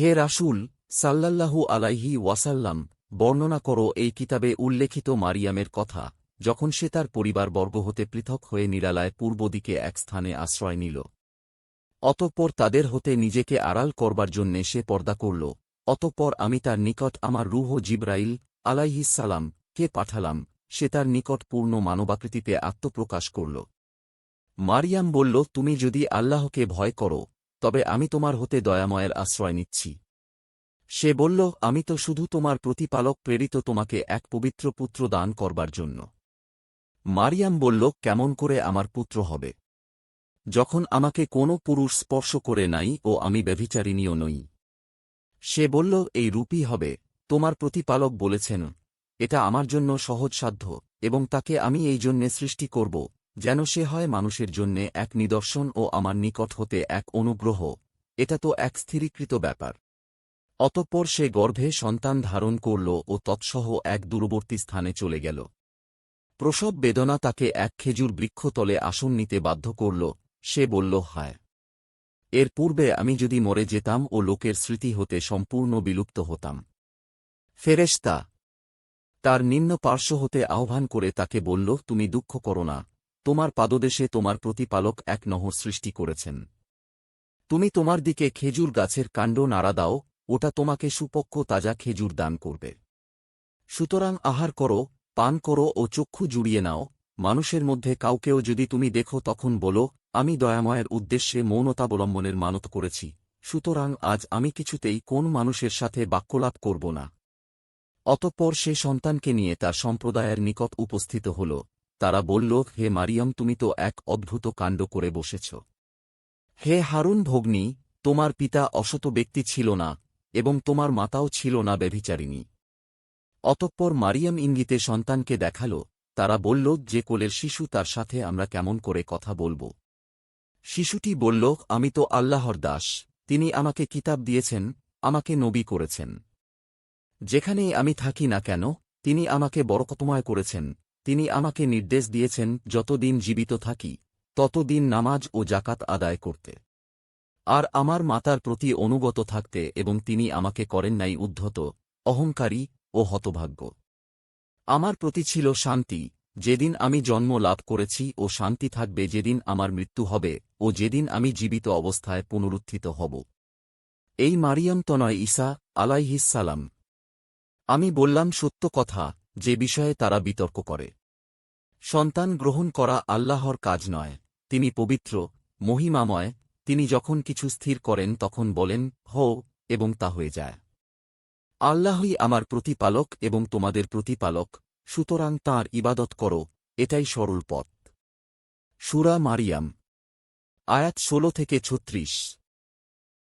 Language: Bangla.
হে রাসূল, সাল্লাল্লাহু আলাইহি ওয়াসাল্লাম, বর্ণনা করো এই কিতাবে উল্লেখিত মারিয়ামের কথা, যখন সে তার পরিবারবর্গ হতে পৃথক হয়ে নিরালায় পূর্ব দিকে এক স্থানে আশ্রয় নিল। অতঃপর তাদের হতে নিজেকে আড়াল করবার জন্যে সে পর্দা করল। অতঃপর আমি তার নিকট আমার রুহ জিব্রাইল আলাইহিসালাম কে পাঠালাম, সে তার নিকট পূর্ণ মানবাকৃতিতে আত্মপ্রকাশ করল। মারিয়াম বলল, তুমি যদি আল্লাহকে ভয় করো তবে আমি তোমার হতে দয়াময়ের আশ্রয় নিচ্ছি। সে বলল, আমি তো শুধু তোমার প্রতিপালক প্রেরিত তোমাকে এক পবিত্র পুত্র দান করবার জন্য। মারিয়াম বলল, কেমন করে আমার পুত্র হবে? যখন আমাকে কোনো পুরুষ স্পর্শ করে নাই ও আমি ব্যভিচারিণীও নই। সে বলল, এই রূপই হবে। তোমার প্রতিপালক বলেছেন, এটা আমার জন্য সহজসাধ্য এবং তাকে আমি এই জন্যে সৃষ্টি করব। যেন সে হয় মানুষের জন্যে এক নিদর্শন ও আমার নিকট হতে এক অনুগ্রহ। এটা তো এক স্থিরীকৃত ব্যাপার। অতঃপর সে গর্ভে সন্তান ধারণ করল ও তৎসহ এক দূরবর্তী স্থানে চলে গেল। প্রসব বেদনা তাকে এক খেজুর বৃক্ষতলে আসন নিতে বাধ্য করল। সে বলল, হায়! এর পূর্বে আমি যদি মরে যেতাম ও লোকের স্মৃতি হতে সম্পূর্ণ বিলুপ্ত হতাম। ফেরেশতা তার নিম্ন পার্শ্ব হতে আহ্বান করে তাকে বলল, তুমি দুঃখ করো না। তোমার পাদদেশে তোমার প্রতিপালক এক নহর সৃষ্টি করেছেন। তুমি তোমার দিকে খেজুর গাছের কাণ্ড নাড়া দাও, ওটা তোমাকে সুপক্ষ তাজা খেজুর দান করবে। সুতরাং আহার করো, পান করো ও চক্ষু জুড়িয়ে নাও, মানুষের মধ্যে কাউকেও যদি তুমি দেখো তখন বলো, আমি দয়াময়ের উদ্দেশ্যে মৌনতাবলম্বনের মানত করেছি, সুতরাং আজ আমি কিছুতেই কোন মানুষের সাথে বাক্যলাপ করব না। অতঃপর সে সন্তানকে নিয়ে তার সম্প্রদায়ের নিকট উপস্থিত হল। তারা বলল, হে মারিয়াম, তুমি তো এক অদ্ভুত কাণ্ড করে বসেছ। হে হারুন ভগ্নী, তোমার পিতা অসত ব্যক্তি ছিল না, এবং তোমার মাতাও ছিল না ব্যভিচারিণী। অতঃপর মারিয়াম ইঙ্গিতে সন্তানকে দেখাল, তারা বলল, যে কোলের শিশু, তার সাথে আমরা কেমন করে কথা বলব? শিশুটি বলল, আমি তো আল্লাহর দাস, তিনি আমাকে কিতাব দিয়েছেন, আমাকে নবী করেছেন। যেখানেই আমি থাকি না কেন, তিনি আমাকে বরকতময় করেছেন তিনি আমাকে নির্দেশ দিয়েছেন, যতদিন জীবিত থাকি, ততদিন নামাজ ও জাকাত আদায় করতে। আর আমার মাতার প্রতি অনুগত থাকতে এবং তিনি আমাকে করেন নাই উদ্ধত, অহংকারী ও হতভাগ্য। আমার প্রতি ছিল শান্তি, যেদিন আমি জন্ম লাভ করেছি ও শান্তি থাকবে যেদিন আমার মৃত্যু হবে ও যেদিন আমি জীবিত অবস্থায় পুনরুত্থিত হব। এই মারিয়াম তনয় ঈসা আলাইহিসালাম আমি বললাম, সত্য কথা যে বিষয়ে তারা বিতর্ক করে। সন্তান গ্রহণ করা আল্লাহর কাজ নয়। তিনি পবিত্র, মহিমাময়, তিনি যখন কিছু স্থির করেন তখন বলেন, হো, এবং তা হয়ে যায়। আল্লাহই আমার প্রতিপালক এবং তোমাদের প্রতিপালক, সুতরাং তাঁর ইবাদত করো, এটাই সরল পথ। সুরা মারিয়াম, আয়াত ষোলো থেকে ছত্রিশ।